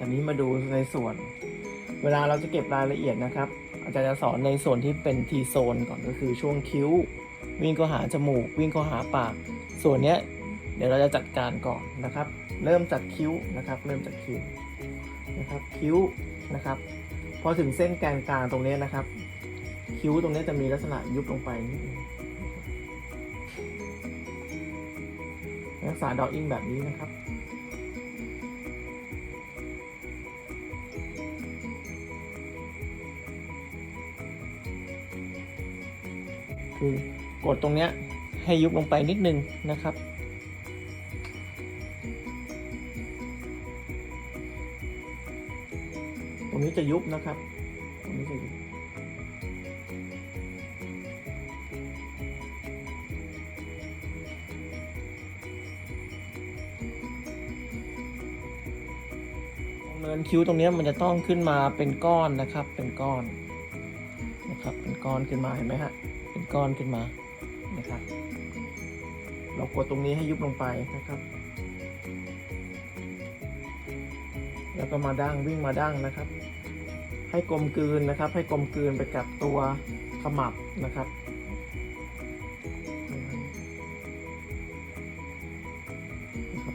ตอนนี้มาดูในส่วน เวลาเราจะเก็บรายละเอียดนะครับ อาจารย์จะสอนในส่วนที่เป็นทีโซนก่อนก็คือช่วงคิ้ว วิ่งเข้าหาจมูก วิ่งเข้าหาปาก ส่วนเนี้ยเดี๋ยวเราจะจัดการก่อนนะครับ เริ่มจากคิ้วนะครับ เริ่มจากคิ้วนะครับคิ้วนะครับ พอถึงเส้นแกนกลางตรงนี้นะครับ คิ้วตรงนี้จะมีลักษณะยุบลงไปรักษาดออิ่งแบบนี้นะครับ คือกดตรงเนี้ยให้ยุบลงไปนิดนึงนะครับ ตรงนี้จะยุบนะครับ ตรงนี้จะยุบเนินคิ้วตรงนี้มันจะต้องขึ้นมาเป็นก้อนนะครับ เป็นก้อนนะครับ เป็นก้อนขึ้นมาเห็นไหมฮะ ก้อนขึ้นมานะครับ เรากดตรงนี้ให้ยุบลงไปนะครับ แล้วก็มาดั้งวิ่งมาดั้งนะครับ ให้กลมกลืนนะครับ ให้กลมกลืนไปกับตัวขมับนะครับ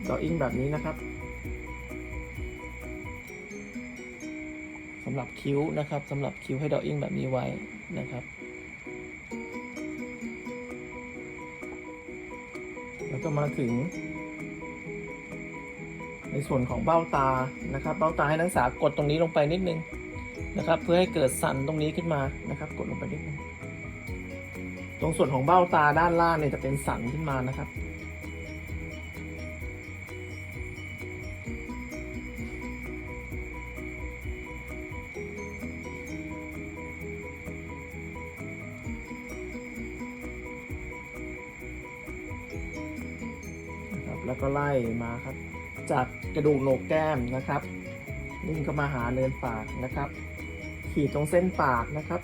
ดออิ่งแบบนี้นะครับสำหรับคิ้วนะครับสำหรับคิ้วให้ดออิ่งแบบนี้ไว้นะครับ ก็มาถึง ในส่วนของเบ้าตานะครับ เบ้าตาให้นักศึกษากดตรงนี้ลงไปนิดนึงนะครับ เพื่อให้เกิดสันตรงนี้ขึ้นมานะครับ กดลงไปนิดนึงตรงส่วนของเบ้าตาด้านล่างเนี่ยจะเป็นสันขึ้นมานะครับ แล้วก็ไล่มาครับ จากกระดูกโหนกแก้มนะครับวิ่งเข้ามาหาเนินปากนะครับ ขีดตรงเส้นปากนะครับ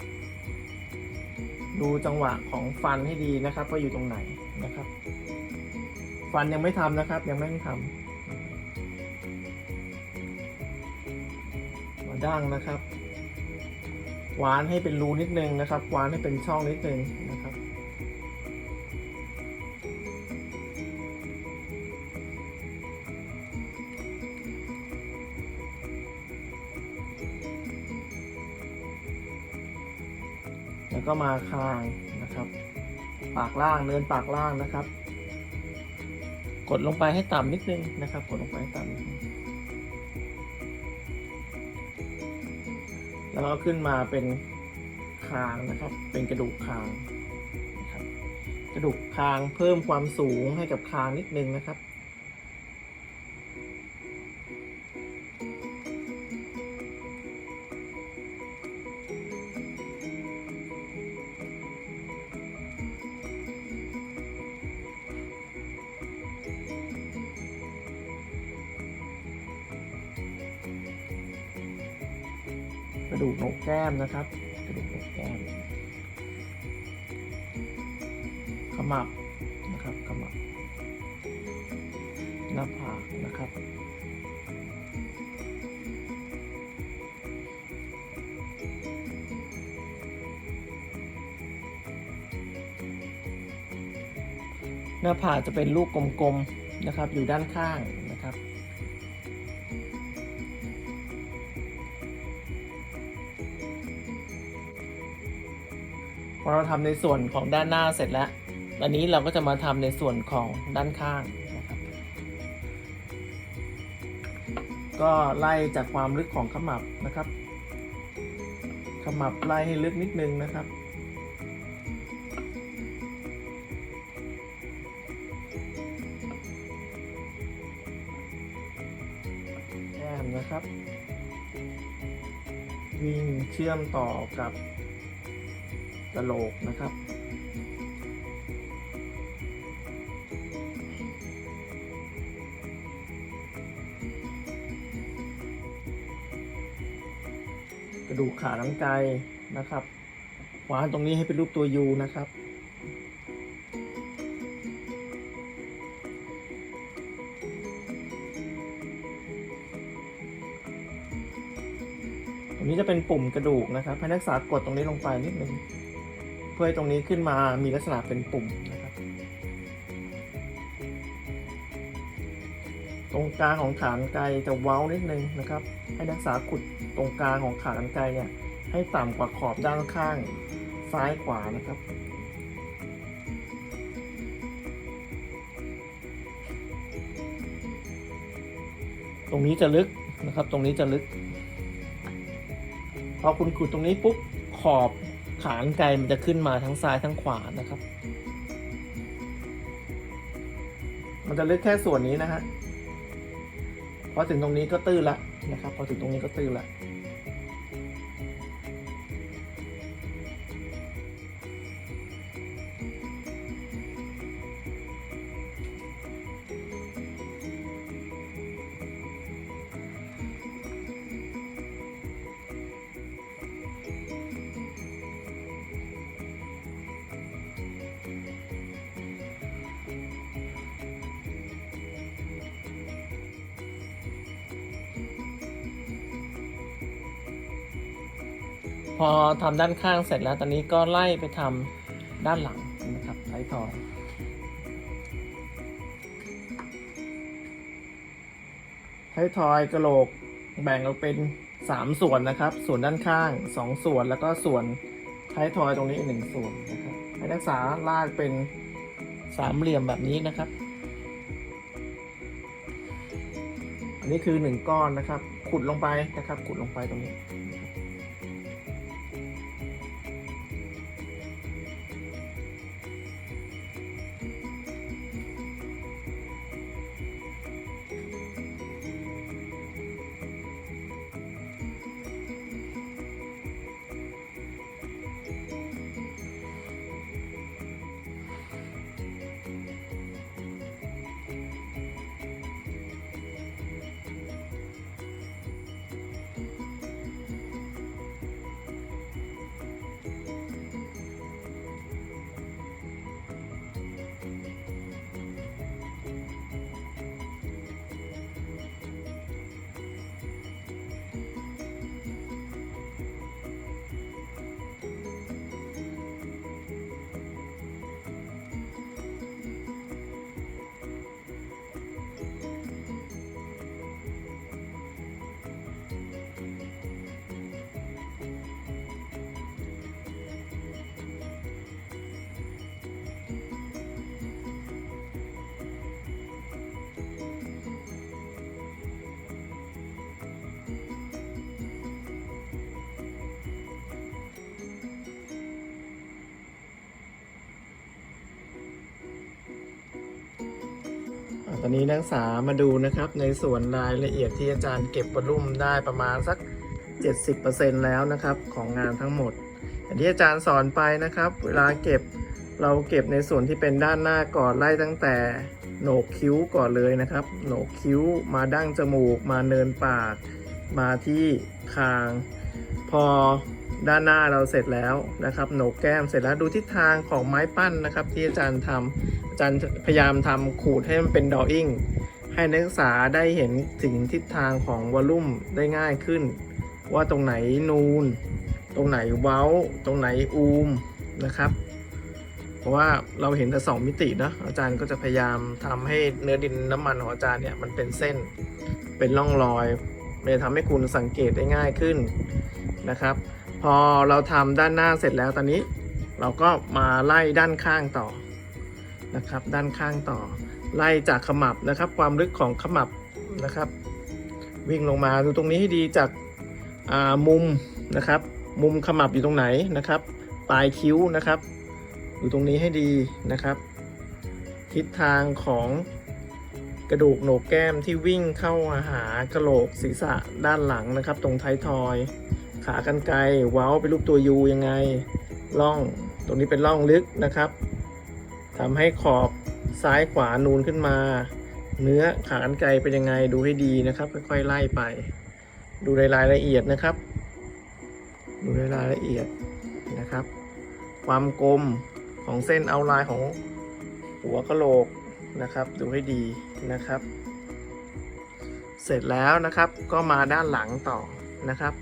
ดูจังหวะของฟันให้ดีนะครับว่าอยู่ตรงไหนนะครับ ฟันยังไม่ทำนะครับ ยังไม่ต้องทำมาดั้งนะครับหวานให้เป็นรูนิดนึงนะครับหวานให้เป็นช่องนิดนึง ก็มาคางนะครับ ปากล่างเนินปากล่างนะครับ กดลงไปให้ต่ำนิดนึงนะครับ กดลงไปให้ต่ำนิดนึงแล้วก็ขึ้นมาเป็นคางนะครับ เป็นกระดูกคางนะครับ กระดูกคางเพิ่มความสูงให้กับคางนิดนึงนะครับ ดูกหนกแก้มนะครับ กระดูกหนกแก้ม ขมับนะครับ ขมับ หน้าผากนะครับ หน้าผากจะเป็นลูกกลมๆนะครับ อยู่ด้านข้าง พอเราทำในส่วนของด้านหน้าเสร็จแล้ว อันนี้เราก็จะมาทำในส่วนของด้านข้างนะครับ ก็ไล่จากความลึกของขมับนะครับ ขมับไล่ให้ลึกนิดนึงนะครับแก้มนะครับ วิ่งเชื่อมต่อกับ กระโหลกนะครับ กระดูกขาน้ำไกรนะครับวางตรงนี้ให้เป็นรูปตัวยูนะครับวรงนี้จะเป็นปุ่มกระดูกนะครับให้นักศึกษากดตรงนี้ลงไปนิดนึง พื่อให้ตรงนี้ขึ้นมามีลักษณะเป็นปุ่มนะครับตรงกลางของขากรรไกรจะเว้านิดนึงนะครับ ให้นักศึกษาขุดตรงกลางของขากรรไกรเนี่ยให้ต่ำกว่าขอบด้านข้างซ้ายขวานะครับตรงนี้จะลึกนะครับ ตรงนี้จะลึก พอคุณขุดตรงนี้ปุ๊บขอบ ขานไกลมันจะขึ้นมาทั้งซ้ายทั้งขวานะครับ มันจะลึกแค่ส่วนนี้นะฮะพอถึงตรงนี้ก็ตื้นละนะครับ พอถึงตรงนี้ก็ตื้นละ อทำด้านข้างเสร็จแล้วตอนนี้ก็ไล่ไปทำด้านหลังนะครับท้ายทอยท้ายทอยกระโหลกแบ่งออกเป็น 3 ส่วนนะครับ ส่วนด้านข้าง 2 ส่วนแล้วก็ส่วนท้ายทอยตรงนี้อีกหนึ่งส่วนนะครับให้นักศึกษาลากเป็นสามเหลี่ยมแบบนี้นะครับ อันนี้คือหนึ่งก้อนนะครับ ขุดลงไปนะครับ ขุดลงไปตรงนี้ ตอนนี้นักศึกษามาดูนะครับในส่วนรายละเอียดที่อาจารย์เก็บวอลลุ่มได้ประมาณสัก 70%แล้วนะครับของงานทั้งหมดอย่างที่อาจารย์สอนไปนะครับ เวลาเก็บเราเก็บในส่วนที่เป็นด้านหน้าก่อนไล่ตั้งแต่โหนกคิ้วก่อนเลยนะครับ โหนกคิ้วมาดั้งจมูก มาเนินปาก มาที่คาง พอด้านหน้าเราเสร็จแล้วนะครับโหนกแก้มเสร็จแล้วดูทิศทางของไม้ปั้นนะครับ ที่อาจารย์ทำ อาจารย์พยายามทำขูดให้มันเป็นดออิ่งให้นักศึกษาได้เห็นถึงทิศทางของวอลลุ่มได้ง่ายขึ้น ว่าตรงไหนนูน ตรงไหนเว้า ตรงไหนอูมนะครับ เพราะว่าเราเห็นแต่สองมิตินะอาจารย์ก็จะพยายามทำให้เนื้อดินน้ำมันของอาจารย์เนี่ยมันเป็นเส้นเป็นร่องรอยมันจะทำให้คุณสังเกตได้ง่ายขึ้นนะครับ พอเราทำด้านหน้าเสร็จแล้วตอนนี้ เราก็มาไล่ด้านข้างต่อ นะครับ ด้านข้างต่อ ไล่จากขมับนะครับ ความลึกของขมับนะครับ วิ่งลงมาดูตรงนี้ให้ดีจากามุมนะครับ มุมขมับอยู่ตรงไหนนะครับ ปลายคิ้วนะครับ อยู่ตรงนี้ให้ดีนะครับ ทิศทางของกระดูกโหนกแก้มที่วิ่งเข้าหากระโหลกศีรษะด้านหลังนะครับ ตรงท้ายทอย ขากรรไกรเว้าเป็นรูปตัวยูยังไงร่องตรงนี้เป็นร่องลึกนะครับ ทำให้ขอบซ้ายขวานูนขึ้นมา เนื้อขากรรไกรเป็นยังไงดูให้ดีนะครับ ค่อยๆไล่ไป ดูในรายละเอียดนะครับ ดูในรายละเอียดนะครับ ความกลมของเส้นเอาลายของหัวกะโหลกนะครับ ดูให้ดีนะครับ เสร็จแล้วนะครับก็มาด้านหลังต่อนะครับ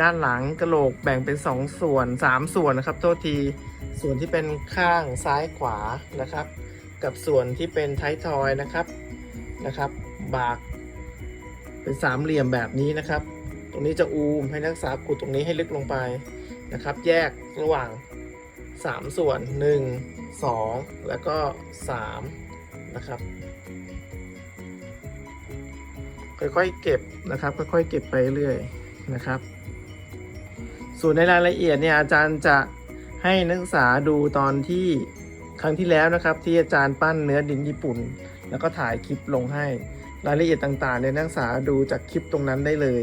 ด้านหลังกระโหลกแบ่งเป็น 2 ส่วน 3 ส่วนนะครับโทษทีส่วนที่เป็นข้างซ้ายขวานะครับ กับส่วนที่เป็นท้ายทอยนะครับนะครับ บาก เป็นสามเหลี่ยมแบบนี้นะครับ ตรงนี้จะอูมให้นักศึกษากดตรงนี้ให้ลึกลงไปนะครับ แยกระหว่าง 3 ส่วน 1 2 แล้วก็3นะครับค่อยๆเก็บนะครับค่อยๆเก็บไปเรื่อยนะครับ ส่วนในรายละเอียดเนี่ยอาจารย์จะให้นักศึกษาดูตอนที่ครั้งที่แล้วนะครับ ที่อาจารย์ปั้นเนื้อดินญี่ปุ่น แล้วก็ถ่ายคลิปลงให้ รายละเอียดต่างๆเนี่ยนักศึกษาดูจากคลิปตรงนั้นได้เลย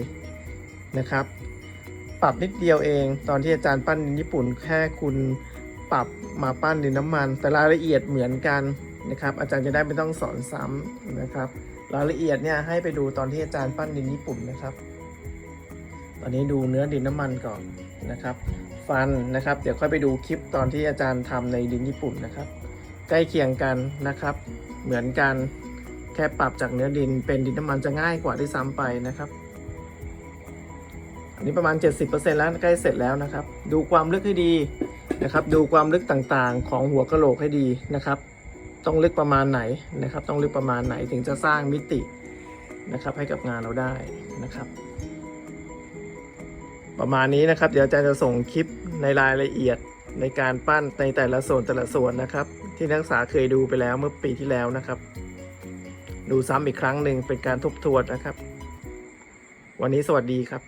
นะครับ ปรับนิดเดียวเอง ตอนที่อาจารย์ปั้นดินญี่ปุ่น แค่คุณปรับมาปั้นดินน้ำมัน แต่รายละเอียดเหมือนกันนะครับ อาจารย์จะได้ไม่ต้องสอนซ้ำนะครับ รายละเอียดเนี่ยให้ไปดูตอนที่อาจารย์ปั้นดินญี่ปุ่นนะครับ ตอนนี้ดูเนื้อดินน้ำมันก่อน นะครับฟันนะครับ เดี๋ยวค่อยไปดูคลิปตอนที่อาจารย์ทำในดินญี่ปุ่นนะครับ ใกล้เคียงกันนะครับ เหมือนกันแค่ปรับจากเนื้อดินเป็นดินน้ำมันจะง่ายกว่าที่ซ้ำไปนะครับ อันนี้ประมาณ 70%แล้วใกล้เสร็จแล้วนะครับ ดูความลึกให้ดีนะครับ ดูความลึกต่างๆ ของหัวกะโหลกให้ดีนะครับ ต้องลึกประมาณไหนนะครับ ต้องลึกประมาณไหนถึงจะสร้างมิตินะครับ ให้กับงานเราได้นะครับ ประมาณนี้นะครับ เดี๋ยวอาจารย์จะส่งคลิปในรายละเอียดในการปั้นในแต่ละส่วนแต่ละส่วนนะครับ ที่นักศึกษาเคยดูไปแล้วเมื่อปีที่แล้วนะครับ ดูซ้ำอีกครั้งหนึ่งเป็นการทบทวนนะครับ วันนี้สวัสดีครับ